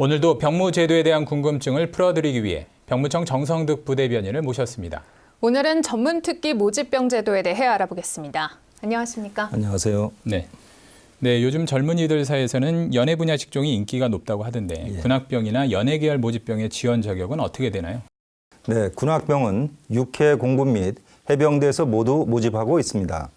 오늘도 병무 제도에 대한 궁금증을 풀어드리기 위해 병무청 정성득 부대변인을 모셨습니다. 오늘은 전문 특기 모집병 제도에 대해 알아보겠습니다. 안녕하십니까? 안녕하세요. 네. 네, 요즘 젊은이들 사이에서는 연예 분야 직종이 인기가 높다고 하던데 예. 군악병이나 연예 계열 모집병의 지원 자격은 어떻게 되나요? 네, 군악병은 육해 공군 및 해병대에서 모두 모집하고 있습니다.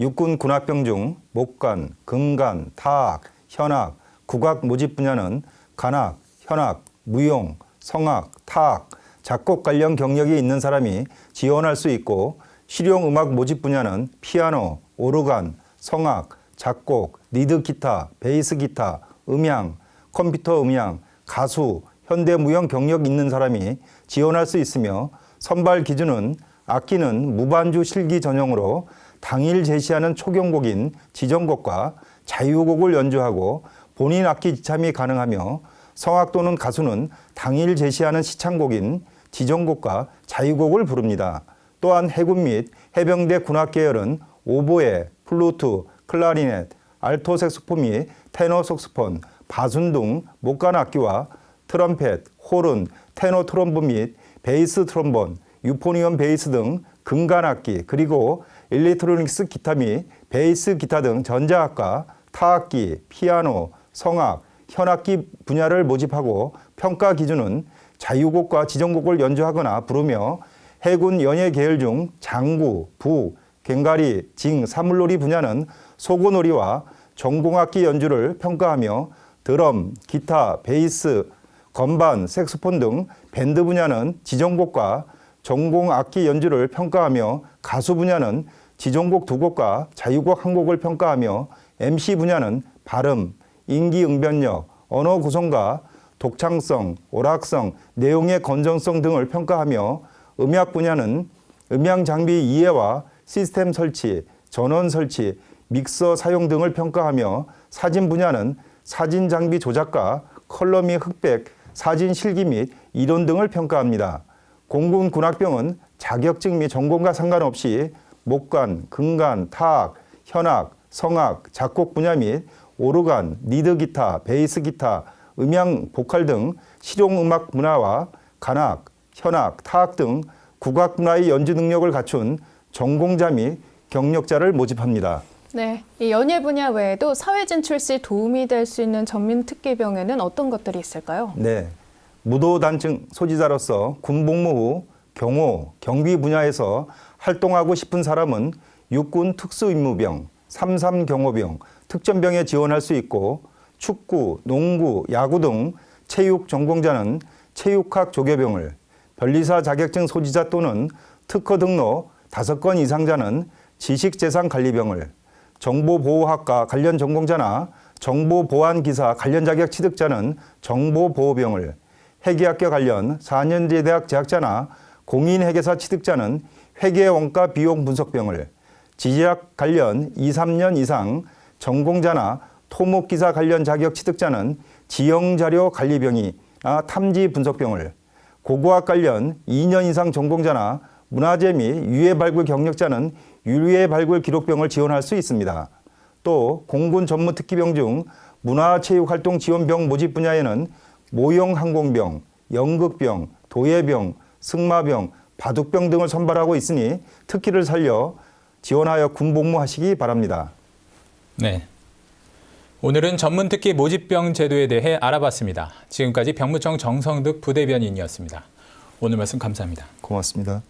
육군 군악병 중 목관, 금관, 타악, 현악, 국악 모집 분야는 간악, 현악, 무용, 성악, 타악, 작곡 관련 경력이 있는 사람이 지원할 수 있고 실용 음악 모집 분야는 피아노, 오르간, 성악, 작곡, 리드 기타, 베이스 기타, 음향, 컴퓨터 음향, 가수, 현대 무용 경력 있는 사람이 지원할 수 있으며 선발 기준은 악기는 무반주 실기 전용으로 당일 제시하는 초경곡인 지정곡과 자유곡을 연주하고 본인 악기 지참이 가능하며 성악 또는 가수는 당일 제시하는 시창곡인 지정곡과 자유곡을 부릅니다. 또한 해군 및 해병대 군악 계열은 오보에, 플루트, 클라리넷, 알토 색소폰 및 테너 색소폰, 바순 등 목관 악기와 트럼펫, 호른, 테너 트럼본 및 베이스 트럼본, 유포니엄 베이스 등 금관 악기 그리고 일렉트로닉스 기타 및 베이스 기타 등 전자악과 타악기, 피아노, 성악, 현악기 분야를 모집하고 평가 기준은 자유곡과 지정곡을 연주하거나 부르며 해군 연예 계열 중 장구, 부, 괭가리, 징, 사물놀이 분야는 소고놀이와 전공악기 연주를 평가하며 드럼, 기타, 베이스, 건반, 색소폰 등 밴드 분야는 지정곡과 전공악기 연주를 평가하며 가수 분야는 지정곡 두 곡과 자유곡 한 곡을 평가하며 MC 분야는 발음, 인기응변력, 언어 구성과 독창성, 오락성, 내용의 건전성 등을 평가하며 음악 분야는 음향 장비 이해와 시스템 설치, 전원 설치, 믹서 사용 등을 평가하며 사진 분야는 사진 장비 조작과 컬러 및 흑백, 사진 실기 및 이론 등을 평가합니다. 공군 군악병은 자격증 및 전공과 상관없이 목관, 금관, 타악, 현악, 성악, 작곡 분야 및 오르간, 리드 기타, 베이스 기타, 음향, 보컬 등 실용 음악 문화와 간악, 현악, 타악 등 국악 문화의 연주 능력을 갖춘 전공자 및 경력자를 모집합니다. 네, 이 연예 분야 외에도 사회 진출 시 도움이 될 수 있는 전문 특기병에는 어떤 것들이 있을까요? 네. 무도단증 소지자로서 군복무 후 경호, 경비 분야에서 활동하고 싶은 사람은 육군 특수임무병, 삼삼 경호병, 특전병에 지원할 수 있고 축구, 농구, 야구 등 체육 전공자는 체육학 조교병을, 변리사 자격증 소지자 또는 특허 등록 다섯 건 이상자는 지식재산관리병을, 정보보호학과 관련 전공자나 정보보안기사 관련 자격 취득자는 정보보호병을, 회계학교 관련 4년제 대학 재학자나 공인회계사 취득자는 회계원가 비용 분석병을, 지리학 관련 2, 3년 이상 전공자나 토목기사 관련 자격 취득자는 지형자료 관리병이나 탐지 분석병을, 고고학 관련 2년 이상 전공자나 문화재 및 유해 발굴 경력자는 유해 발굴 기록병을 지원할 수 있습니다. 또 공군 전무 특기병 중 문화체육활동 지원병 모집 분야에는 모형 항공병, 연극병, 도예병, 승마병, 바둑병 등을 선발하고 있으니 특기를 살려 지원하여 군복무하시기 바랍니다. 네. 오늘은 전문 특기 모집병 제도에 대해 알아봤습니다. 지금까지 병무청 정성득 부대변인이었습니다. 오늘 말씀 감사합니다. 고맙습니다.